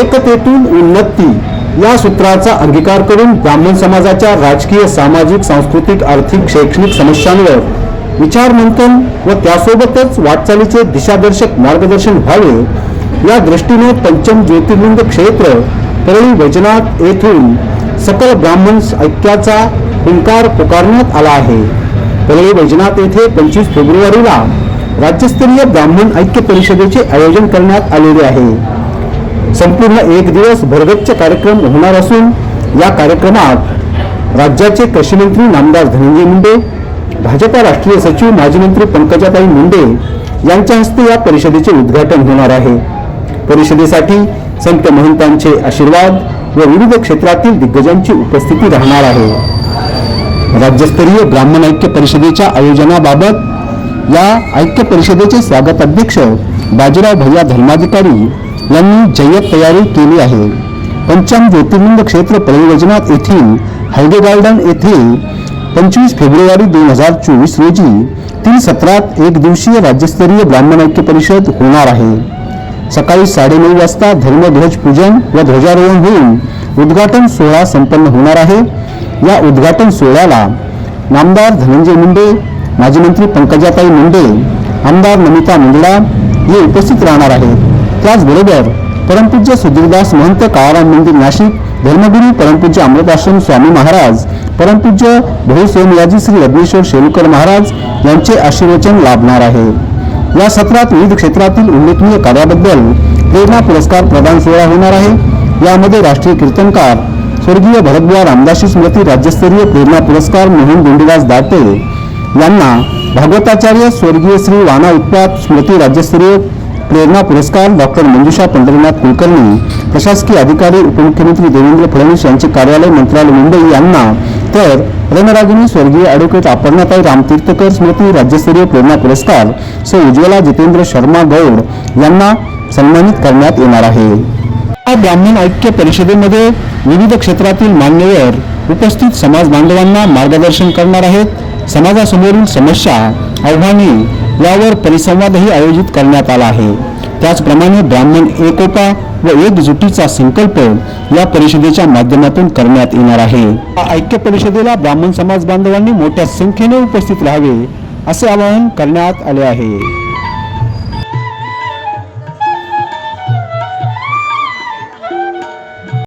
एकतेतून उन्नती या सूत्राचा अंगीकार करून ब्राह्मण समाजाच्या राजकीय सामाजिक सांस्कृतिक आर्थिक शैक्षणिक समस्यांवर विचारमंथन व त्यासोबतच वाटचालीचे दिशादर्शक मार्गदर्शन व्हावे या दृष्टीने पंचम ज्योतिर्लिंग क्षेत्र परळी वैजनाथ येथून सकल ब्राह्मण ऐक्याचा हुंकार पुकारण्यात आला आहे. परळी वैजनाथ येथे पंचवीस फेब्रुवारीला राज्यस्तरीय ब्राह्मण ऐक्य परिषदेचे आयोजन करण्यात आलेले आहे. संपूर्ण एक दिवस भरगच्च कार्यक्रम होणार असून या कार्यक्रमात राज्याचे कृषी मंत्री नामदार धनंजय मुंडे भाजपा राष्ट्रीय सचिव माजी मंत्री पंकजाताई मुंडे यांच्या हस्ते या परिषदेचे उद्घाटन होणार आहे. परिषदेसाठी संत महंतांचे आशीर्वाद व विविध क्षेत्रातील दिग्गजांची उपस्थिती राहणार आहे. राज्यस्तरीय ब्राह्मण ऐक्य परिषदेच्या आयोजनाबाबत या ऐक्य परिषदेचे स्वागत अध्यक्ष बाजीराव भैया धर्माधिकारी यांनी जय्यत तयारी केली आहे. पंचम ज्योतिर्लिंग क्षेत्र परियोजनात येथील हायडे गार्डन येथे पंचवीस फेब्रुवारी दोन हजार चोवीस रोजी तीन सत्रात एक दिवसीय राज्यस्तरीय ब्राह्मण ऐक्य परिषद होणार आहे. सकाळी साडेनऊ वाजता धर्मध्वज पूजन व ध्वजारोहण होऊन उद्घाटन सोहळा संपन्न होणार आहे. या उद्घाटन सोहळ्याला नामदार धनंजय मुंडे माजी मंत्री पंकजाताई मुंडे आमदार नमिता मुंदडा हे उपस्थित राहणार आहेत. त्याचबरोबर परमपूज्य सुधीरदास महंत काळाराम मंदिर नाशिक धर्मगुरू परमपूज्य अमृताश्रम स्वामी महाराज परमपूज्य बहुसोमयाजी श्री रत्नेश्वर शेलुकर महाराज यांचे आशीर्वचन लाभणार आहे. या सत्रात विविध क्षेत्रातील उल्लेखनीय कार्याबद्दल प्रेरणा पुरस्कार प्रदान सोहळा होणार आहे. यामध्ये राष्ट्रीय कीर्तनकार स्वर्गीय भरतबुवा रामदासी स्मृती राज्यस्तरीय प्रेरणा पुरस्कार मोहन गोंडीदास दाते यांना भागवताचार्य स्वर्गीय श्री वाना उत्पात स्मृती राज्यस्तरीय प्रेरणा पुरस्कार डॉक्टर मंजुषा पंढरीनाथ कुलकर्णी प्रशासकीय अधिकारी उपमुख्यमंत्री देवेंद्र फडणवीस यांचे कार्यालय मंत्रालय मुंबई यांना तर रणरागिणी स्वर्गीय ॲडव्होकेट अपर्णाताई रामतीर्थकर स्मृती राज्यस्तरीय प्रेरणा पुरस्कार सौ उज्ज्वला जितेंद्र शर्मा गौड यांना सन्मानित करण्यात येणार आहे. या ब्राह्मण ऐक्य परिषदेमध्ये विविध क्षेत्रातील मान्यवर उपस्थित समाज बांधवांना मार्गदर्शन करणार आहेत. समाजासमोरील समस्या आव्हाने यावर परिसंवादही आयोजित करण्यात आला आहे. त्याचप्रमाणे ब्राह्मण एकोपा व एकजुटीचा संकल्प या परिषदेच्या माध्यमातून करण्यात येणार आहे. या ऐक्य परिषदेला ब्राह्मण समाज बांधवांनी मोठ्या संख्येने उपस्थित राहावे असे आवाहन करण्यात आले आहे.